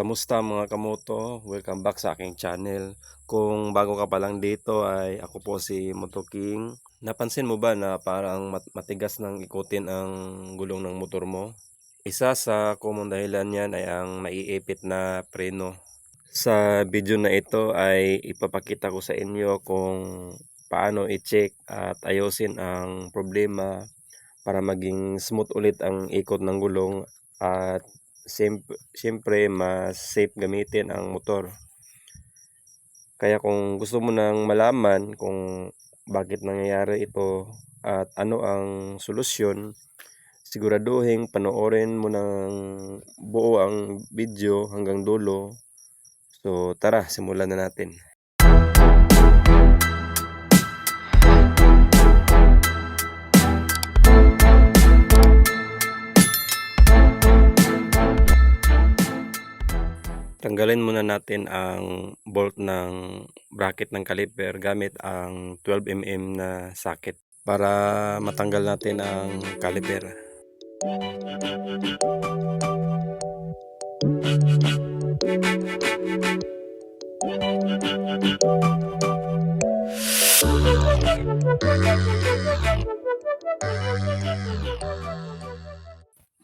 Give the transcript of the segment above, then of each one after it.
Kamusta mga kamoto? Welcome back sa aking channel. Kung bago ka pa lang dito ay ako po si Moto King. Napansin mo ba na parang mat- matigas nang ikutin ang gulong ng motor mo? Isa sa common dahilan yan ay ang naiipit na preno. Sa video na ito ay ipapakita ko sa inyo kung paano i-check at ayusin ang problema para maging smooth ulit ang ikot ng gulong at siyempre, mas safe gamitin ang motor. Kaya kung gusto mo nang malaman kung bakit nangyayari ito at ano ang solusyon, siguraduhin panoorin mo ng buo ang video hanggang dulo. So tara, simulan na natin. Tanggalin muna natin ang bolt ng bracket ng caliper gamit ang 12mm na socket para matanggal natin ang caliper.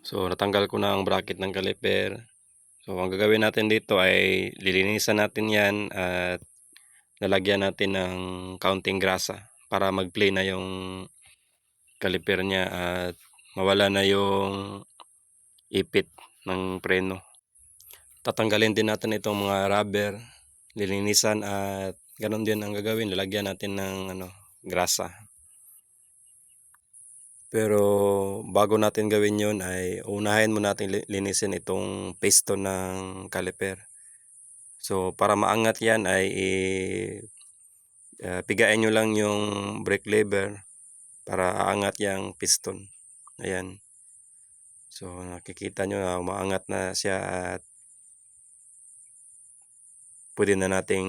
So natanggal ko na ang bracket ng caliper. So ang gagawin natin dito ay lilinisan natin yan at lalagyan natin ng counting grasa para mag-play na yung caliper niya at mawala na yung ipit ng preno. Tatanggalin din natin itong mga rubber, lilinisan at ganun din ang gagawin, lalagyan natin ng ano, grasa. Pero bago natin gawin yon ay unahin mo natin li- linisin itong piston ng caliper. So para maangat yan ay ah, pigain nyo lang yung brake lever para aangat yung piston. Ayan. So nakikita nyo na umaangat na siya at pwede na nating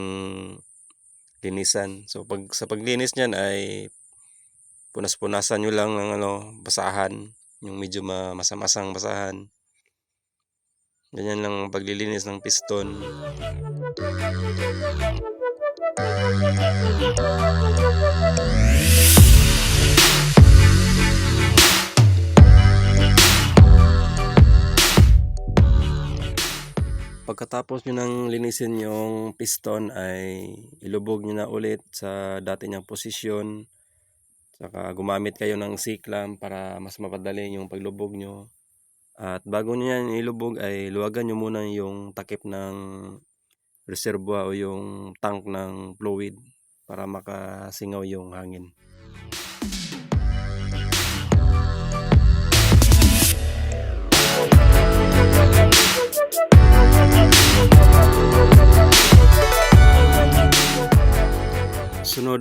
linisan. So pag sa paglinis niyan ay punas-punasan nyo lang ng ano, basahan, yung medyo ma- masamasang basahan. Ganyan lang ang paglilinis ng piston. Pagkatapos nyo nang linisin yung piston ay ilubog nyo na ulit sa dati niyang posisyon. Saka gumamit kayo ng C-clamp para mas mapadali yung paglubog nyo. At bago nyo yan ilubog ay luwagan nyo muna yung takip ng reservoir o yung tank ng fluid para makasingaw yung hangin.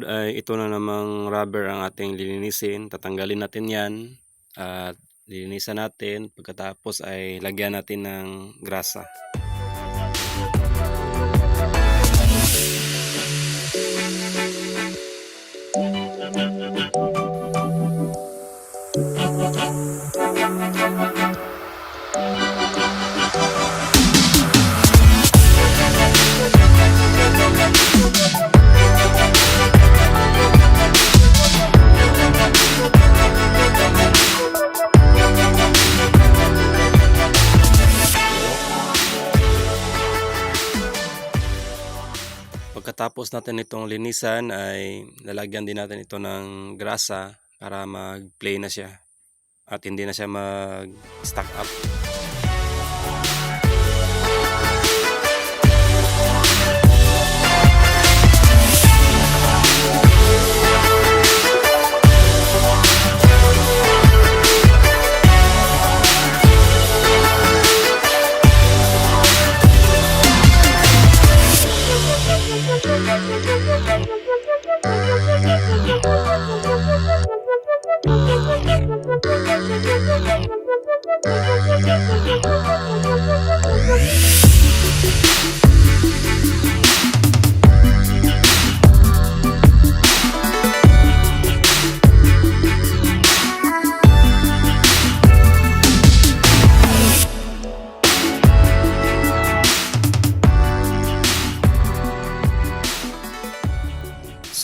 Ay ito na namang rubber ang ating lilinisin. Tatanggalin natin yan at lilinisan natin. Pagkatapos ay lagyan natin ng grasa. Pagkatapos natin itong linisan ay lalagyan din natin ito ng grasa para mag-play na siya at hindi na siya mag-stack up.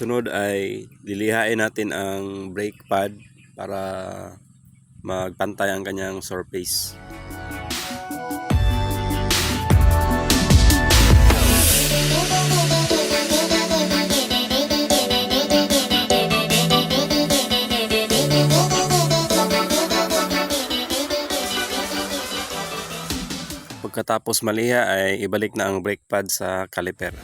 Sunod ay lilihain natin ang brake pad para magpantay ang kanyang surface. Pagkatapos maliha ay ibalik na ang brake pad sa caliper.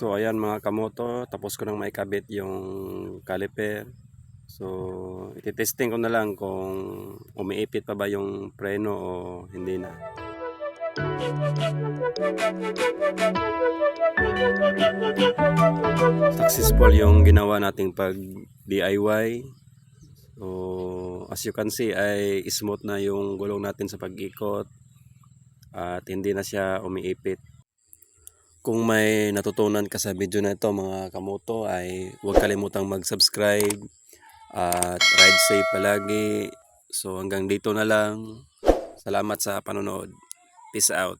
So ayan mga kamoto, tapos ko nang maikabit yung caliper. So ititesting ko na lang kung umiipit pa ba yung preno o hindi na. Successful yung ginawa nating pag DIY. So as you can see ay smooth na yung gulong natin sa pag-ikot at hindi na siya umiipit. Kung may natutunan ka sa video na ito mga kamoto ay huwag kalimutang mag-subscribe at ride safe palagi. So hanggang dito na lang. Salamat sa panonood. Peace out.